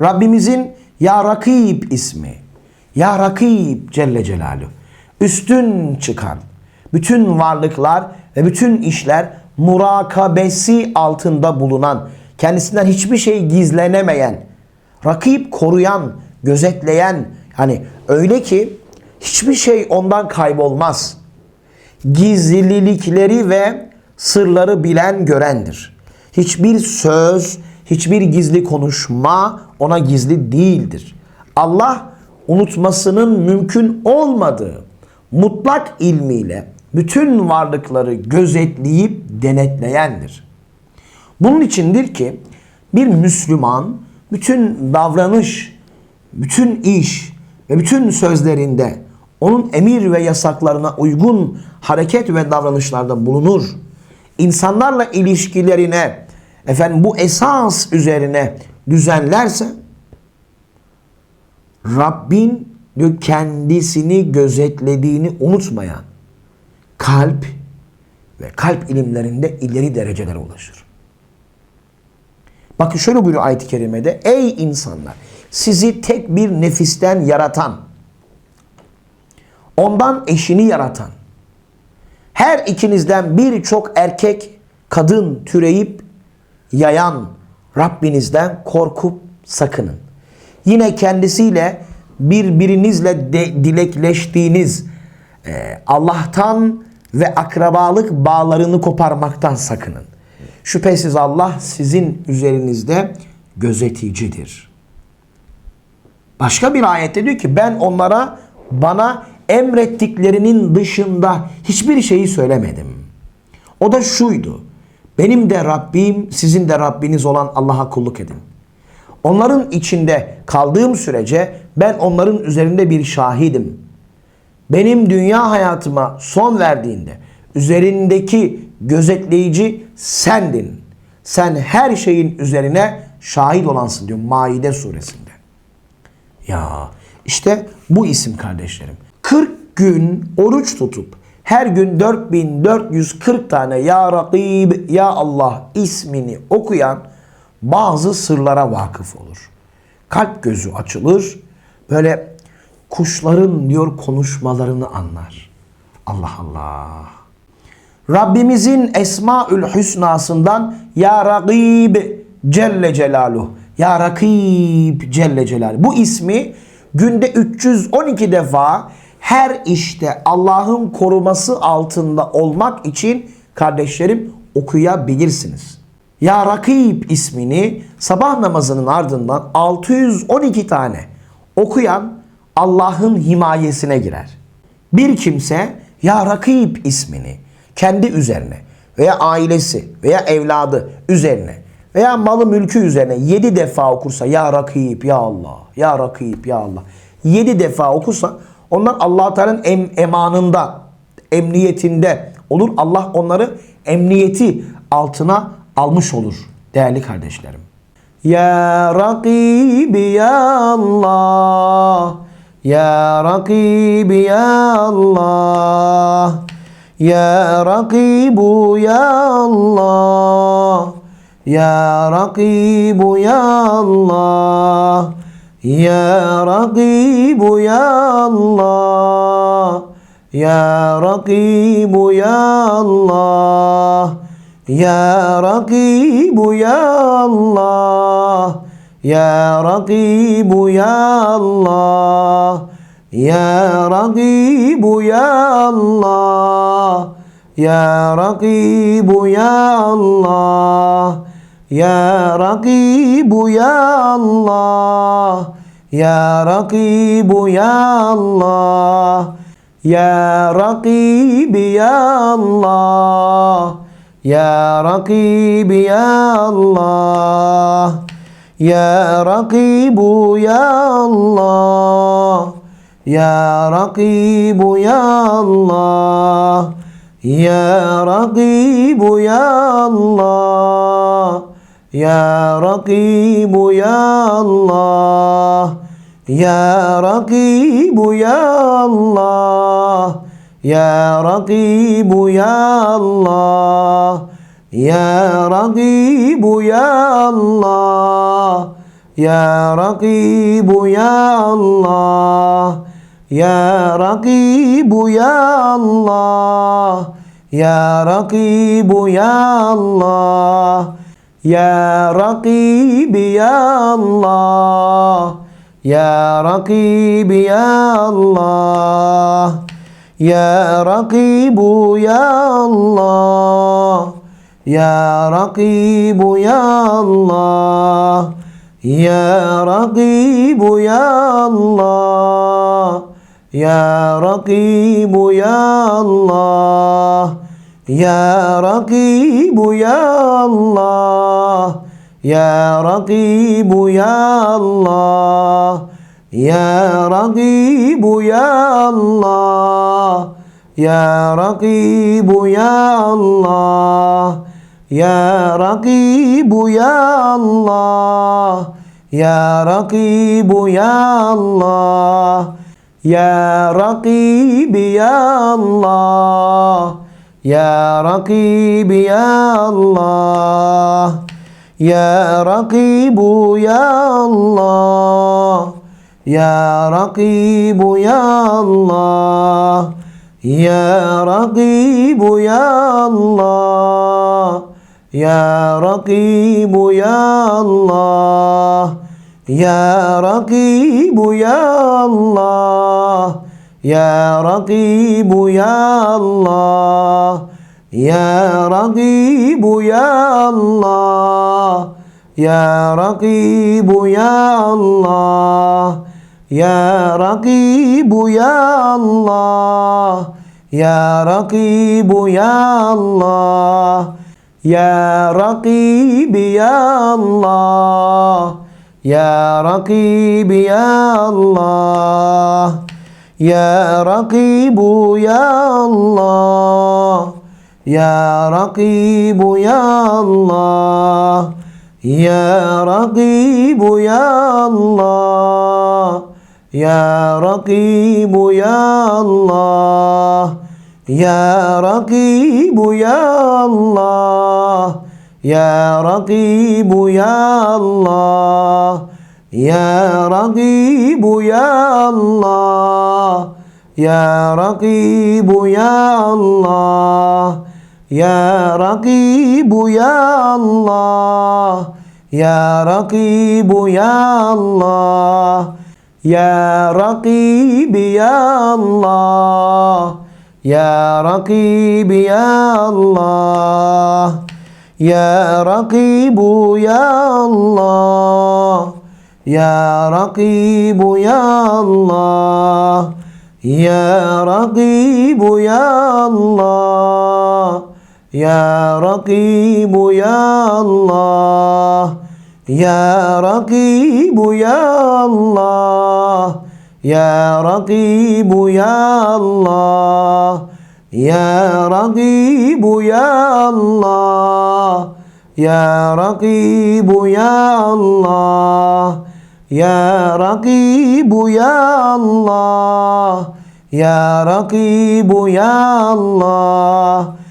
Rabbimizin Ya Rakib ismi. Ya Rakib Celle Celaluhu. Üstün çıkan bütün varlıklar ve bütün işler murakabesi altında bulunan, kendisinden hiçbir şey gizlenemeyen, rakip koruyan, gözetleyen, hani öyle ki hiçbir şey ondan kaybolmaz. Gizlilikleri ve sırları bilen görendir. Hiçbir söz, hiçbir gizli konuşma ona gizli değildir. Allah unutmasının mümkün olmadığı mutlak ilmiyle bütün varlıkları gözetleyip denetleyendir. Bunun içindir ki bir Müslüman bütün davranış, bütün iş ve bütün sözlerinde onun emir ve yasaklarına uygun hareket ve davranışlarda bulunur. İnsanlarla ilişkilerine efendim bu esas üzerine düzenlerse Rabbin diyor kendisini gözetlediğini unutmayan kalp ve kalp ilimlerinde ileri derecelere ulaşır. Bakın şöyle buyuruyor ayet-i kerimede. Ey insanlar sizi tek bir nefisten yaratan, ondan eşini yaratan, her ikinizden birçok erkek, kadın türeyip yayan Rabbinizden korkup sakının. Yine kendisiyle birbirinizle de, dilekleştiğiniz e, Allah'tan ve akrabalık bağlarını koparmaktan sakının. Şüphesiz Allah sizin üzerinizde gözeticidir. Başka bir ayette diyor ki ben onlara bana emrettiklerinin dışında hiçbir şeyi söylemedim. O da şuydu. Benim de Rabbim, sizin de Rabbiniz olan Allah'a kulluk edin. Onların içinde kaldığım sürece ben onların üzerinde bir şahidim. Benim dünya hayatıma son verdiğinde üzerindeki gözetleyici sendin. Sen her şeyin üzerine şahit olansın diyor Maide suresinde. Ya işte bu isim kardeşlerim. 40 gün oruç tutup her gün 4440 tane Ya Rakib, Ya Allah ismini okuyan bazı sırlara vakıf olur. Kalp gözü açılır. Böyle kuşların diyor konuşmalarını anlar. Allah Allah. Rabbimizin Esmaül Hüsna'sından Ya Rakib Celle Celaluhu. Ya Rakib Celle Celaluhu. Bu ismi günde 312 defa her işte Allah'ın koruması altında olmak için kardeşlerim okuyabilirsiniz. Ya Rakib ismini sabah namazının ardından 612 tane okuyan Allah'ın himayesine girer. Bir kimse Ya Rakib ismini kendi üzerine veya ailesi veya evladı üzerine veya malı mülkü üzerine yedi defa okursa Ya Rakib Ya Allah Ya Rakib Ya Allah yedi defa okursa onlar allah Teala'nın em emanında emniyetinde olur. Allah onları emniyeti altına almış olur değerli kardeşlerim. Ya Rakib Ya Allah Ya Rakib Ya Allah Ya Rakibu Ya Allah Ya Rakibu Ya Allah Ya Rakibu Ya Allah. Ya Rakibu Ya Allah. Ya Rakibu Ya Allah. Ya Rakibu Ya Allah. Ya Rakibu Ya Allah. Ya Rakibu Ya Allah يا رقيب يا الله يا رقيب يا الله يا رقيب يا الله يا رقيب يا الله يا رقيب يا الله يا رقيب يا الله يا رقيب يا الله يا رقيب يا الله يا رقيب يا الله يا رقيب يا الله يا رقيب يا الله يا رقيب يا الله يا رقيب يا الله يا رقيب يا الله Ya Rakib Ya Allah. Ya Rakib Ya Allah. Ya Rakibu Ya Allah. Ya Rakibu Ya Allah. Ya Rakibu Ya Allah. Ya Rakibu Ya Allah يا رقيب يا الله يا رقيب يا الله يا رقيب يا الله يا رقيب يا الله يا رقيب يا الله يا رقيب يا الله يا رقيب يا الله. Ya Rakib Ya Allah. Ya Rakibu Ya Allah. Ya Rakibu Ya Allah. Ya Rakibu Ya Allah. Ya Rakibu Ya Allah. Ya Rakibu Ya Allah يا رقيب يا الله يا رقيب يا الله يا رقيب يا الله يا رقيب يا الله يا رقيب يا الله يا رقيب يا الله يا رقيب يا الله Ya Rakibu Ya Allah. Ya Rakibu Ya Allah. Ya Rakibu Ya Allah. Ya Rakibu Ya Allah. Ya Rakibu Ya Allah. Ya Rakibu Ya Allah يا رقيب يا الله يا رقيب يا الله يا رقيب يا الله يا رقيب يا الله يا رقيب يا الله يا رقيب يا الله يا رقيب يا الله. يا رقيب يا الله يا رقيب يا الله يا رقيب يا الله يا رقيب يا الله يا رقيب يا الله يا رقيب يا الله يا رقيب يا الله Ya Rakibu Ya Allah. Ya Rakibu Ya Allah